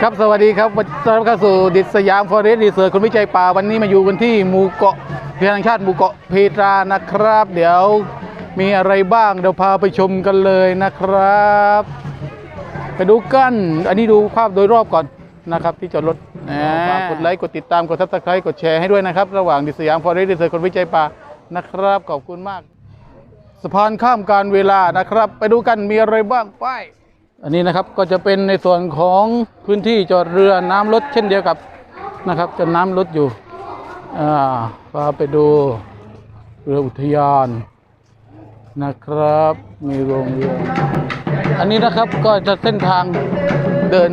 ครับสวัสดีครับวันต้อนรับเข้าสู่ดิสยามฟอเรสต์รีเสิร์ชคุณวิจัยป่าวันนี้มาอยู่กันที่หมู่เกาะพิธานแห่งชาติหมู่เกาะเพตรานะครับ เดี๋ยวมีอะไรบ้างเดี๋ยวพาไปชมกันเลยนะครับ ไปดูกันอันนี้ดูภาพโดยรอบก่อนนะครับที่จอดรถอ่ฝากกดไลค์กดติดตามกดซับสไครต์กดแชร์ให้ด้วยนะครับ ระหว่างดิสยามฟอเรสต์รีเสิร์ชคุณวิจัยป่านะครับขอบคุณมากสะพานข้ามการเวลานะครับ ไปดูกันมีอะไรบ้างไป อันนี้นะครับก็จะเป็นในส่วนของพื้นที่จอดเรือน้ำลดเช่นเดียวกับนะครับจะน้ำลดอยู่อ่าพาไปดูเรืออุทยานนะครับ มีโรงเรืออันนี้นะครับก็จะเส้นทางเดิน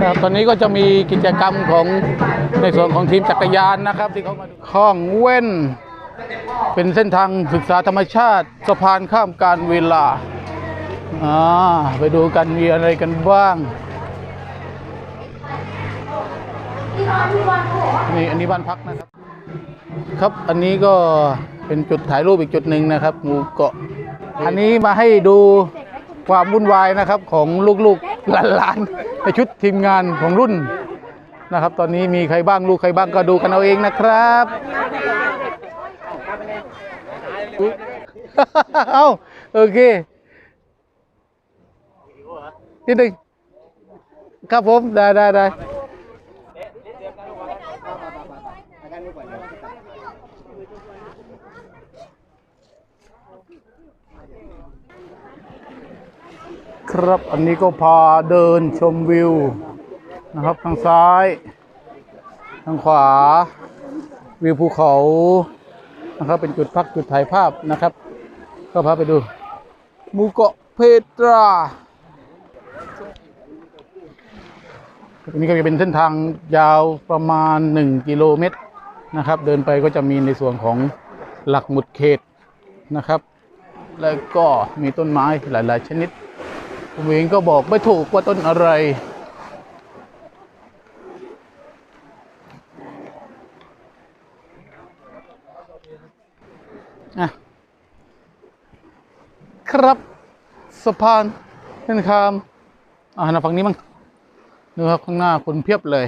ครับตอนนี้ก็จะมีกิจกรรมของในส่วนของทีมจักรยานนะครับที่เขามาดูคลองเว้น เป็นเส้นทางศึกษาธรรมชาติสะพานข้ามการเวลา อ่าไปดูกันมีอะไรกันบ้าง นี่อันนี้บ้านพักนะครับ ครับอันนี้ก็เป็นจุดถ่ายรูปอีกจุดหนึ่งนะครับหมู่เกาะ อันนี้มาให้ดูความวุ่นวายนะครับของลูกๆหลานๆในชุดทีมงานของรุ่นนะครับ ตอนนี้มีใครบ้างลูกใครบ้างก็ดูกันเอาเองนะครับเอาโอเค นิดนึงครับผมได้ได้ได้ครับอันนี้ก็พาเดินชมวิวนะครับทางซ้าย ทางขวา วิวภูเขานะครับ เป็นจุดพักจุดถ่ายภาพนะครับ ก็พาไปดูมูเกาะเพตรา นนี้ก็จะเป็นเส้นทางยาวประมาณ 1 กิโลเมตรนะครับ เดินไปก็จะมีในส่วนของหลักหมุดเขตนะครับ แล้วก็มีต้นไม้หลาย ๆ ชนิดผมเองก็บอกไม่ถูกว่าต้นอะไรอะครับสะพานเป็นคาม อ่าหน้าฝั่งนี้มั้งดูครับข้างหน้าคนเพียบเลย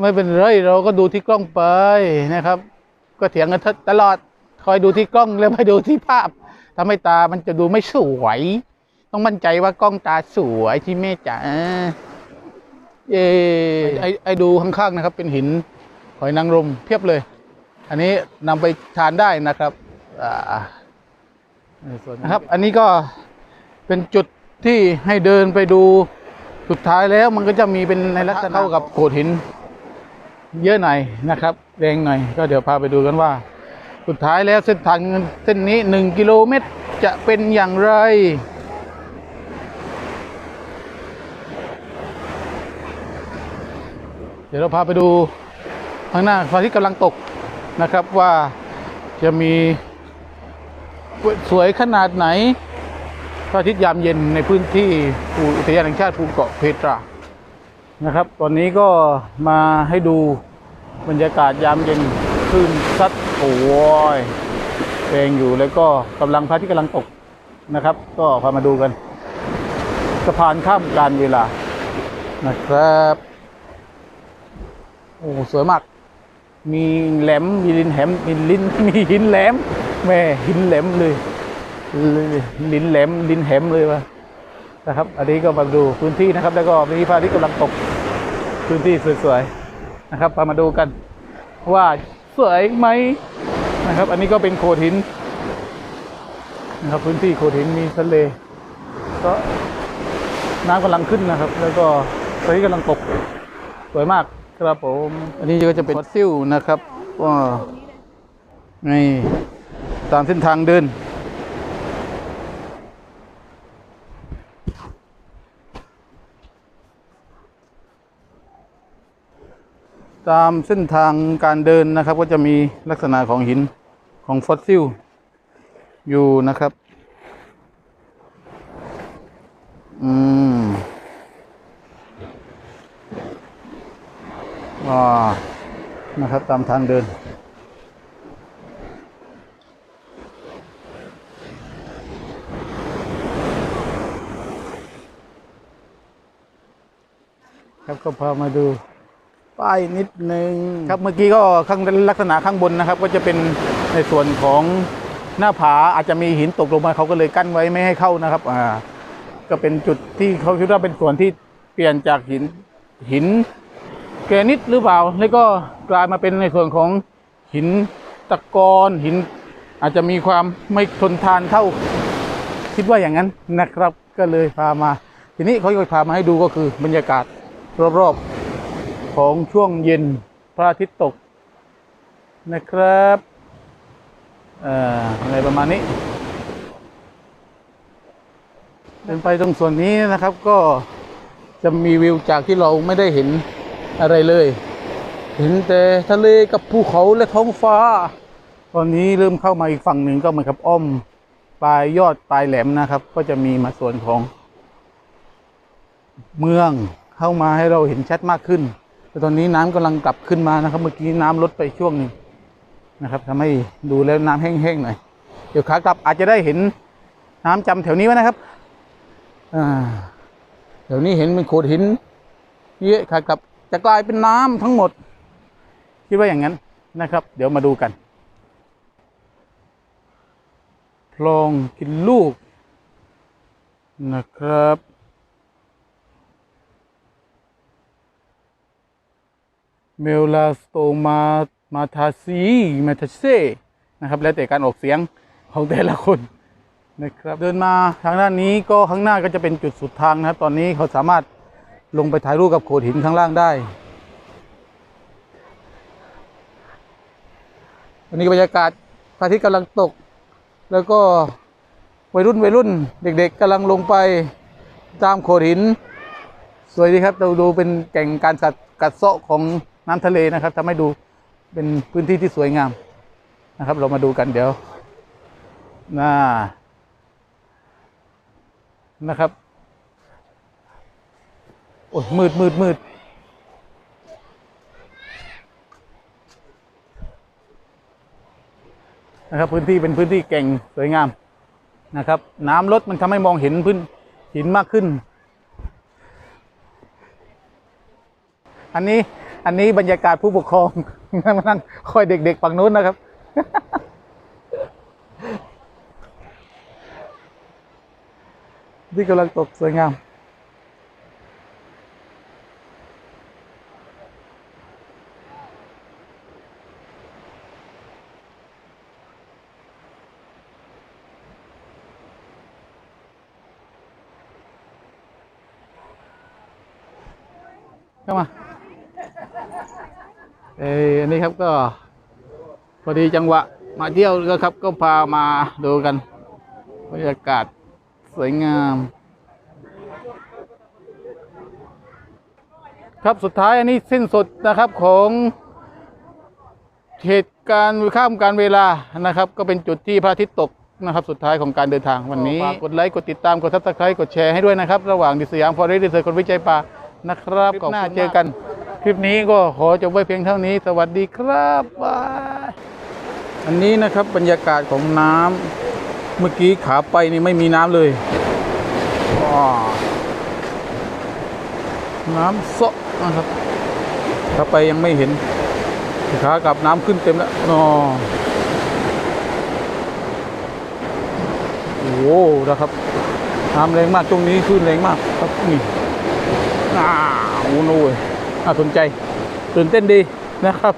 ไม่เป็นไรเราก็ดูที่กล้องไปนะครับ ก็เถียงกันตลอด คอยดูที่กล้องแล้วไม่ดูที่ภาพทำให้ตามันจะดูไม่สวย ต้องมั่นใจว่ากล้องตาสวยที่แม่จ๋าเอไอไอดูข้างๆนะครับ เป็นหินหอยนางรมเพียบเลย อันนี้นำไปทานได้นะครับ นส่วนนะครับ อันนี้ก็เป็นจุดที่ให้เดินไปดูสุดท้ายแล้วมันก็จะมีเป็นในลักษณะเข้ากับโขดหิน เยอะหน่อยนะครับ แรงหน่อย ก็เดี๋ยวพาไปดูกันว่า สุดท้ายแล้วเส้นทางเส้นนี้หนึ่งกิโลเมตรจะเป็นอย่างไรเดี๋ยวเราพาไปดูข้างหน้าพระอาทิตย์กำลังตกนะครับว่าจะมี สวยขนาดไหนพระอาทิตย์ยามเย็นในพื้นที่ภูอุทยานแห่งชาติภูเกาะเพตรานะครับ ตอนนี้ก็มาให้ดูบรรยากาศยามเย็นคลื่นซัดโอ้ยแรงอยู่แล้วก็กำลังพระอาทิตย์กำลังตกนะครับ ก็พามาดูกันสะพานข้ามการเวลานะครับโอ้สวยมาก มีแหลมมีลินแหลมมีลินมีหินแหลม แม่หินแหลมเลยลิ้นแหลมลิ้นแหมเลยวะนะครับ อันนี้ก็มาดูพื้นที่นะครับ แล้วก็มีพระอาทิตย์กำลังตกพื้นที่สวยๆนะครับพามาดูกัน ว่าสวยไหมนะครับ อันนี้ก็เป็นโขดหินนะครับ พื้นที่โขดหินมีทะเล ก็น้ำกำลังขึ้นนะครับ แล้วก็ตอนนี้กำลังตกสวยมากครับผม อันนี้ก็จะเป็นฟอสซิลนะครับว่านี่ ตามเส้นทางเดิน ตามเส้นทางการเดินนะครับ ก็จะมีลักษณะของหินของฟอสซิล อยู่นะครับ อืมอ่านะครับตามทางเดิน ครับก็พามาดูป้ายนิดนึงครับเมื่อกี้ก็ข้างลักษณะข้างบนนะครับ ก็จะเป็นในส่วนของหน้าผาอาจจะมีหินตกลงมาเขาก็เลยกั้นไว้ไม่ให้เข้านะครับอ่าก็เป็นจุดที่เขาคิดว่าเป็นส่วนที่เปลี่ยนจากหินหินแกรนิตหรือเปล่า แล้วก็กลายมาเป็นในส่วนของหินตะกอนหิน อาจจะมีความไม่ทนทานเท่า คิดว่าอย่างนั้นนะครับ ก็เลยพามา ทีนี้เขาก็พามาให้ดูก็คือบรรยากาศ รอบๆของช่วงเย็นพระอาทิตย์ตกนะครับเอ่ออะไรประมาณนี้เป็นไปตรงส่วนนี้นะครับก็จะมีวิวจากที่เราไม่ได้เห็นอะไรเลย เห็นแต่ทะเลกับภูเขาและท้องฟ้า ตอนนี้เริ่มเข้ามาอีกฝั่งหนึ่งก็เหมือนกับอ้อมปลายยอดปลายแหลมนะครับ ก็จะมีมาส่วนของเมือง เข้ามาให้เราเห็นชัดมากขึ้น แต่ตอนนี้น้ำกำลังกลับขึ้นมานะครับ เมื่อกี้น้ำลดไปช่วงหนึ่งนะครับทำให้ดูแล้วน้ำแห้งๆหน่อย เดี๋ยวขากลับอาจจะได้เห็นน้ำจำแถวนี้ไว้นะครับอ่าแถวนี้เห็นเป็นโขดหินเยอะขากลับจะกลายเป็นน้ำทั้งหมด คิดว่าอย่างนั้นนะครับ เดี๋ยวมาดูกันคลองกินลูกนะครับ เมลลาสโตมามาทาซีมาทาเซนะครับ แล้วแต่การออกเสียงของแต่ละคนนะครับ เดินมาทางด้านนี้ก็ข้างหน้าก็จะเป็นจุดสุดทางนะครับ ตอนนี้เขาสามารถลงไปถ่ายรูปกับโขดหินข้างล่างได้วันนี้บรรยากาศพระอาทิตย์กำลังตก แล้วก็วัยรุ่นวัยรุ่น เด็ก ๆกำลังลงไปตามโขดหิน สวยดีครับเราดูเป็นแก่งการกัดกัดเซาะของ น้ำทะเลนะครับทำให้ดูเป็นพื้นที่ที่สวยงามนะครับ เรามาดูกันเดี๋ยวน่านะครับโอ้ยมืดมืดมืดนะครับพื้นที่เป็นพื้นที่แก่งสวยงามนะครับ น้ำลดมันทำให้มองเห็นพื้นหินมากขึ้น อันนี้ อันนี้บรรยากาศผู้ปกครองนั่งนั่งคอยเด็กๆฝั่งนู้นนะครับ ที่กำลังตกสวยงามเข้ามา เอออันนี้ครับก็พอดีจังหวะมาเที่ยวก็ครับก็พามาดูกันบรรยากาศสวยงาม ครับสุดท้ายอันนี้สิ้นสุดนะครับของเหตุการณ์ข้ามการเวลานะครับ ก็เป็นจุดที่พระอาทิตย์ตกนะครับ สุดท้ายของการเดินทางวันนี้ฝากกดไลค์กดติดตามกดซับสไครต์กดแชร์ให้ด้วยนะครับ ระหว่างดิสยามฟอร์เรสต์ดิเซอร์คนวิจัยป่านะครับขอบหน้าเจอกัน คลิปนี้ก็ขอจบไว้เพียงเท่านี้ สวัสดีครับบายอันนี้นะครับบรรยากาศของน้ำเมื่อกี้ขาไปนี่ไม่มีน้ำเลยน้ำเซาะนะครับขาไปยังไม่เห็นขากลับน้ำขึ้นเต็มแล้วนอโอ้โหนะครับน้ำแรงมากตรงนี้ขึ้นแรงมากครับนี่อ้าวโอ้โหน่า สนใจตื่นเต้นดีนะครับ